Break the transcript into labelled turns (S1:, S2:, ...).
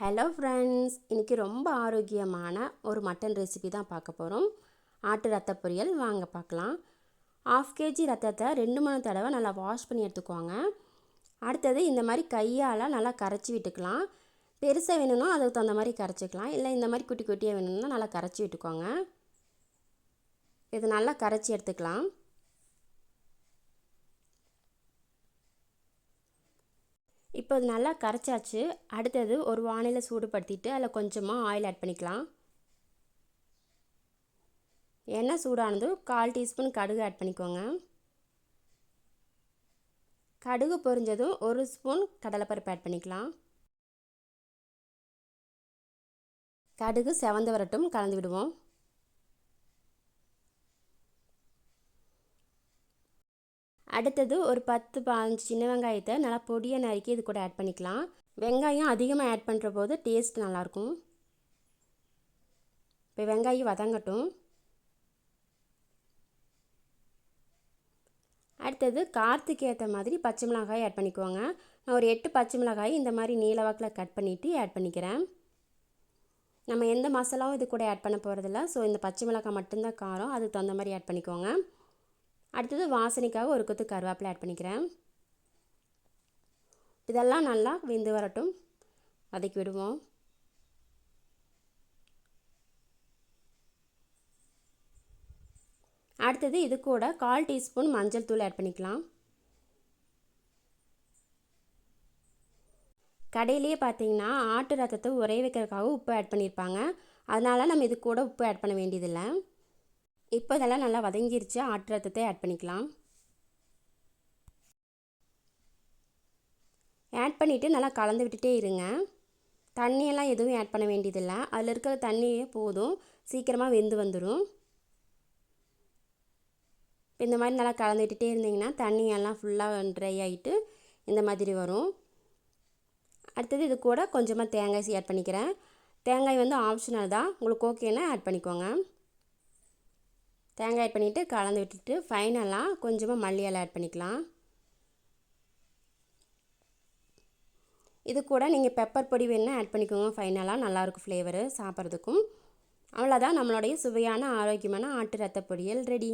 S1: Hello friends இன்றைக்கி ரொம்ப ஆரோக்கியமான ஒரு மட்டன் ரெசிபி தான் பார்க்க போகிறோம் ஆட்டு ரத்த பொரியல். வாங்க பார்க்கலாம். ஆஃப் கேஜி ரத்தத்தை ரெண்டு மூணு தடவை நல்லா வாஷ் பண்ணி எடுத்துக்கோங்க. அடுத்தது இந்த மாதிரி கையால் நல்லா கரைச்சி விட்டுக்கலாம். பெருசாக வேணும்னா அதுக்கு தகுந்த மாதிரி கரைச்சிக்கலாம். இல்லை இந்த மாதிரி குட்டி குட்டியாக வேணும்னா நல்லா கரைச்சி விட்டுக்கோங்க. இது நல்லா கரைச்சி எடுத்துக்கலாம். இப்போ அது நல்லா கரைச்சாச்சு. அடுத்தது ஒரு வானிலை சூடுபடுத்திட்டு அதில் கொஞ்சமாக ஆயில் ஆட் பண்ணிக்கலாம். எண்ணெய் சூடானதும் கால் டீஸ்பூன் கடுகு ஆட் பண்ணிக்கோங்க. கடுகு பொரிஞ்சதும் ஒரு ஸ்பூன் கடலைப்பருப்பு ஆட் பண்ணிக்கலாம். கடுகு செவந்து வரட்டும் கலந்து விடுவோம். அடுத்தது ஒரு பத்து பாஞ்சு சின்ன வெங்காயத்தை நல்லா பொடியை நறுக்கி இது கூட ஆட் பண்ணிக்கலாம். வெங்காயம் அதிகமாக ஆட் பண்ணுற போது டேஸ்ட் நல்லாயிருக்கும் இப்போ வெங்காயம் வதங்கட்டும். அடுத்தது காரத்துக்கு ஏற்ற மாதிரி பச்சை மிளகாய் ஆட் பண்ணிக்கோங்க நான் ஒரு எட்டு பச்சை மிளகாய் இந்த மாதிரி நீளவாக்கில் கட் பண்ணிவிட்டு ஆட் பண்ணிக்கிறேன். நம்ம எந்த மசாலாவும் இது கூட ஆட் பண்ண போகிறதில்ல ஸோ இந்த பச்சை மிளகாய் மட்டும்தான் காரம். அதுக்கு தகுந்த மாதிரி ஆட் பண்ணிக்கோங்க. அடுத்தது வாசனைக்காக ஒரு கொத்து கருவேப்பிலை ஆட் பண்ணிக்கிறேன். இதெல்லாம் நல்லா வெந்து வரட்டும். வதக்கி விடுவோம். அடுத்தது இது கூட கால் டீஸ்பூன் மஞ்சள் தூள் ஆட் பண்ணிக்கலாம். கடையிலேயே பார்த்தீங்கன்னா ஆட்டு ரத்தத்தை உரைய வைக்கிறதுக்காக உப்பு ஆட் பண்ணியிருப்பாங்க. அதனால் நம்ம இது கூட உப்பு ஆட் பண்ண வேண்டியதில்லை. இப்போ இதெல்லாம் நல்லா வதங்கிருச்சு. ஆட்டு ரத்தத்தை ஆட் பண்ணிக்கலாம். ஆட் பண்ணிவிட்டு நல்லா கலந்து விட்டுட்டே இருங்க. தண்ணியெல்லாம் எதுவும் ஆட் பண்ண வேண்டியதில்லை. அதில் இருக்கிற தண்ணியே போதும். சீக்கிரமாக வெந்து வந்துடும் இந்த மாதிரி நல்லா கலந்து விட்டுட்டே இருந்தீங்கன்னா தண்ணியெல்லாம் ஃபுல்லாக ட்ரை ஆகிட்டு இந்த மாதிரி வரும். அடுத்தது இது கூட கொஞ்சமாக தேங்காய் ஆட் பண்ணிக்கிறேன். தேங்காய் வந்து ஆப்ஷனல் தான். உங்களுக்கு ஓகேன்னா ஆட் பண்ணிக்கோங்க. தேங்காய் ஆட் பண்ணிவிட்டு கலந்து விட்டுட்டு ஃபைனலாக கொஞ்சமாக மல்லி இலை ஆட் பண்ணிக்கலாம். இது கூட நீங்கள் பெப்பர் பொடி வேணால் ஆட் பண்ணிக்கோங்க. ஃபைனலாக நல்லாயிருக்கும் ஃப்ளேவரு சாப்பிட்றதுக்கும். அவ்வளோதான் நம்மளுடைய சுவையான ஆரோக்கியமான ஆட்டு ரத்த பொரியல் ரெடி